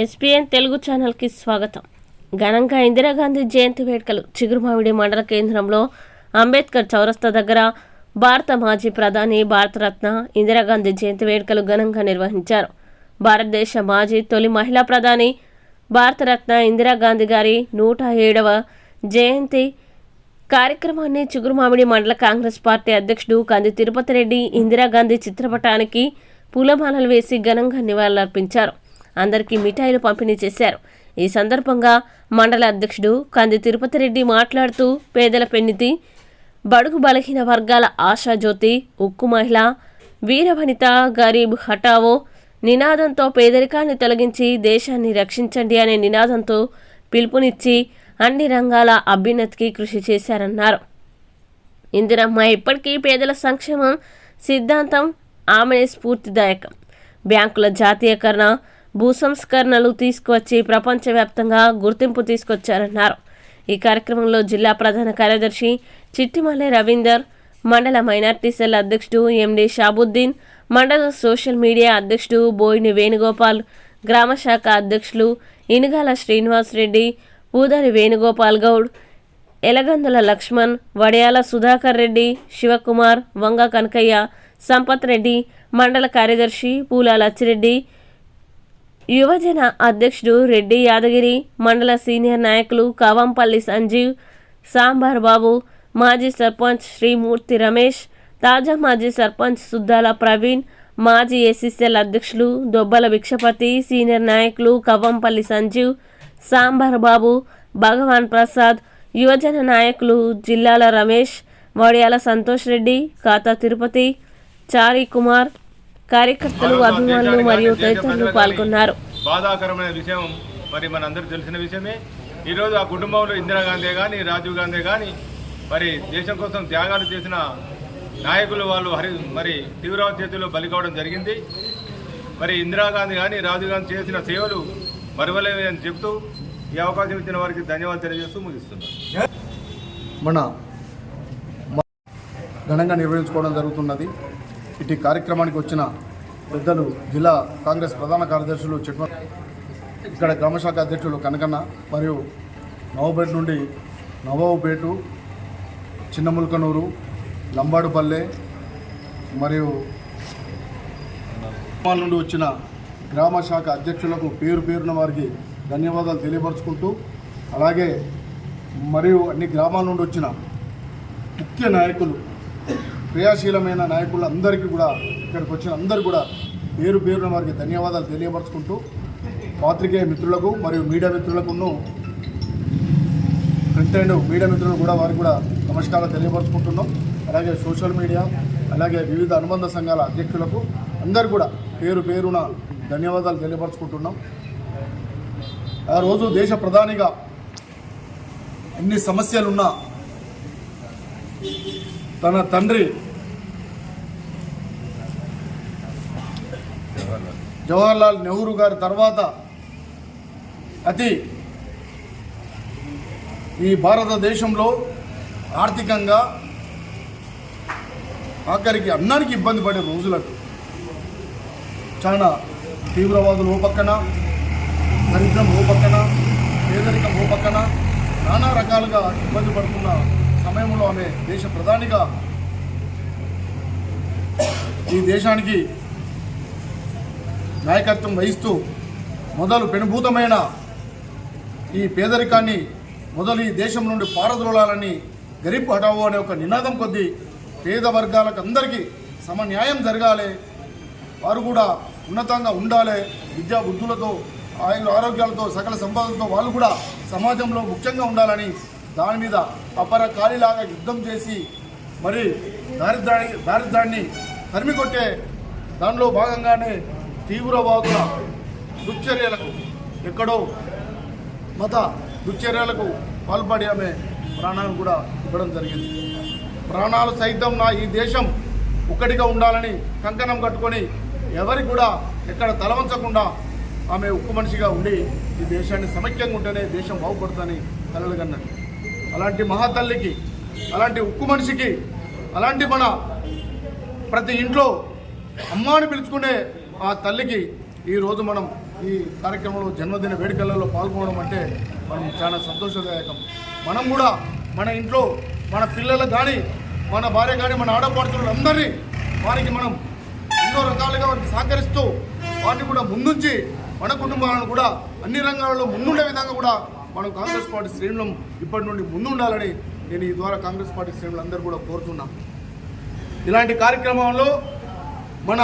SPN Telugu ఛానల్కి స్వాగతం. ఘనంగా ఇందిరాగాంధీ జయంతి వేడుకలు చిగురుమావిడి మండల కేంద్రంలో అంబేద్కర్ చౌరస్తా దగ్గర భారత మాజీ ప్రధాని భారతరత్న ఇందిరాగాంధీ జయంతి వేడుకలు ఘనంగా నిర్వహించారు. భారతదేశ మాజీ తొలి మహిళా ప్రధాని భారతరత్న ఇందిరాగాంధీ గారి నూట ఏడవ జయంతి కార్యక్రమాన్ని చిగురుమామిడి మండల కాంగ్రెస్ పార్టీ అధ్యక్షుడు కంది తిరుపతి రెడ్డి ఇందిరాగాంధీ చిత్రపటానికి పూలమాలలు వేసి ఘనంగా నివాళులర్పించారు. అందరికీ మిఠాయిలు పంపిణీ చేశారు. ఈ సందర్భంగా మండల అధ్యక్షుడు కంది తిరుపతి రెడ్డి మాట్లాడుతూ పేదల పెన్నితి బడుగు బలహీన వర్గాల ఆశాజ్యోతి ఉక్కు మహిళ వీరవనిత గరీబ్ హటావో నినాదంతో పేదరికాన్ని తొలగించి దేశాన్ని రక్షించండి అనే నినాదంతో పిలుపునిచ్చి అన్ని రంగాల అభ్యున్నతికి కృషి చేశారన్నారు. ఇందిరమ్మ ఇప్పటికీ పేదల సంక్షేమం సిద్ధాంతం ఆమె స్ఫూర్తిదాయకం. బ్యాంకుల జాతీయకరణ భూ సంస్కరణలు తీసుకువచ్చి ప్రపంచవ్యాప్తంగా గుర్తింపు తీసుకొచ్చారన్నారు. ఈ కార్యక్రమంలో జిల్లా ప్రధాన కార్యదర్శి చిట్టిమల్లె రవీందర్ మండల మైనార్టీ సెల్ అధ్యక్షుడు ఎండి షాబుద్దీన్ మండల సోషల్ మీడియా అధ్యక్షుడు బోయిని వేణుగోపాల్ గ్రామ శాఖ అధ్యక్షులు ఇనుగాల శ్రీనివాస్ రెడ్డి పూదారి వేణుగోపాల్ గౌడ్ ఎలగందుల లక్ష్మణ్ వడియాల సుధాకర్ రెడ్డి శివకుమార్ వంగ కనకయ్య సంపత్ రెడ్డి మండల కార్యదర్శి పూల లచ్చిరెడ్డి యువజన అధ్యక్షుడు రెడ్డి యాదగిరి మండల సీనియర్ నాయకులు కావంపల్లి సంజీవ్ సాంబార్ బాబు మాజీ సర్పంచ్ శ్రీమూర్తి రమేష్ తాజా మాజీ సర్పంచ్ సుద్దాల ప్రవీణ్ మాజీ ఎస్ఎస్ఎల్ అధ్యక్షులు దొబ్బల భిక్షపతి సీనియర్ నాయకులు కవ్వంపల్లి సంజీవ్ సాంబార్ బాబు భగవాన్ ప్రసాద్ యువజన నాయకులు జిల్లాల రమేష్ వడియాల సంతోష్ రెడ్డి ఖాతా తిరుపతి చారి కుమార్ కార్యకర్తలు అభిమానులు మరియు తదితరులు పాల్గొన్నారు. బాధాకరమైన విషయం మరి మనందరికీ తెలిసిన విషయమే. ఈరోజు ఆ కుటుంబంలో ఇందిరాగాంధీ కానీ రాజీవ్ గాంధీ కానీ మరి దేశం కోసం త్యాగాలు చేసిన నాయకులు వాళ్ళు హరి మరి తీవ్రవాద చేతుల్లో బలి కావడం జరిగింది. మరి ఇందిరాగాంధీ కానీ రాజీవ్ గాంధీ చేసిన సేవలు మరువలేవని అని చెప్తూ ఈ అవకాశం ఇచ్చిన వారికి ధన్యవాదాలు తెలియజేస్తూ ముగిస్తున్నాను. మన ఘనంగా నిర్వహించుకోవడం జరుగుతున్నది. ఇటు కార్యక్రమానికి వచ్చిన పెద్దలు జిల్లా కాంగ్రెస్ ప్రధాన కార్యదర్శులు చిట్మ ఇక్కడ గ్రామశాఖ అధ్యక్షులు కనకన్న మరియు నవపేట నుండి నవాబుపేటు చిన్నముల్కనూరు లంబాడుపల్లె మరియు నుండి వచ్చిన గ్రామ శాఖ అధ్యక్షులకు పేరు పేరున వారికి ధన్యవాదాలు తెలియపరుచుకుంటూ అలాగే మరియు అన్ని గ్రామాల నుండి వచ్చిన ముఖ్య నాయకులు క్రియాశీలమైన నాయకులు అందరికీ కూడా ఇక్కడికి వచ్చిన అందరు కూడా పేరు పేరున వారికి ధన్యవాదాలు తెలియపరుచుకుంటూ పాత్రికేయ మిత్రులకు మరియు మీడియా మిత్రులకును ప్రింట్ అండ్ మీడియా మిత్రులు కూడా వారికి కూడా నమస్కారాలు తెలియపరుచుకుంటున్నాం. అలాగే సోషల్ మీడియా అలాగే వివిధ అనుబంధ సంఘాల అధ్యక్షులకు అందరు కూడా పేరు పేరున ధన్యవాదాలు తెలియపరుచుకుంటున్నాం. ఆ రోజు దేశ ప్రధానిగా ఎన్ని సమస్యలున్నా తన తండ్రి జవహర్లాల్ నెహ్రూ గారి తర్వాత అతి ఈ భారతదేశంలో ఆర్థికంగా ఆఖరికి అన్నానికి ఇబ్బంది పడే రోజులకు చాలా తీవ్రవాదులు ఓ పక్కన దరిద్రం ఓ పక్కన పేదరికం ఓ పక్కన నానా రకాలుగా ఇబ్బంది పడుతున్న సమయంలో ఆమె దేశ ప్రధానిగా ఈ దేశానికి నాయకత్వం వహిస్తూ మొదలు పెనుభూతమైన ఈ పేదరికాన్ని మొదలు ఈ దేశం నుండి పారదొలాలని గరీబ్ హటావు అనే ఒక నినాదం కొద్దీ పేద వర్గాలకు అందరికీ సమన్యాయం జరగాలి. వారు కూడా ఉన్నతంగా ఉండాలి. విద్యా బుద్ధులతో ఆయుర ఆరోగ్యాలతో సకల సంపాదనతో వాళ్ళు కూడా సమాజంలో ముఖ్యంగా ఉండాలని దాని మీద అపర కాలిలాగా యుద్ధం చేసి మరి దారిద్ర్యాన్ని దారిద్ర్యాన్ని తరిమికొట్టే దానిలో భాగంగానే తీవ్రవాదుల దుశ్చర్యలకు ఎక్కడో మత దుశ్చర్యలకు పాల్పడి ఆమె ప్రాణాలు కూడా ఇవ్వడం జరిగింది. ప్రాణాలు సైతం నా ఈ దేశం ఒక్కటిగా ఉండాలని కంకణం కట్టుకొని ఎవరికి కూడా ఎక్కడ తలవంచకుండా ఆమె ఉక్కు మనిషిగా ఉండి ఈ దేశాన్ని సమైక్యంగా ఉంటేనే దేశం బాగుపడుతుందని కలలుగన్నది అలాంటి మహాతల్లికి అలాంటి ఉక్కు మనిషికి అలాంటి మన ప్రతి ఇంట్లో అమ్మాని పిలుచుకునే ఆ తల్లికి ఈరోజు మనం ఈ కార్యక్రమంలో జన్మదిన వేడుకలలో పాల్గొనడం అంటే మనం చాలా సంతోషదాయకం. మనం కూడా మన ఇంట్లో మన పిల్లలకు కానీ మన భార్య కానీ మన ఆడపడుతులందరినీ వారికి మనం ఎన్నో రకాలుగా వారికి సహకరిస్తూ వారిని కూడా ముందుంచి మన కుటుంబాలను కూడా అన్ని రంగాలలో ముందుండే విధంగా కూడా మనం కాంగ్రెస్ పార్టీ శ్రేణులం ఇప్పటి నుండి ముందుండాలని నేను ఈ ద్వారా కాంగ్రెస్ పార్టీ శ్రేణులందరూ కూడా కోరుతున్నాం. ఇలాంటి కార్యక్రమంలో మన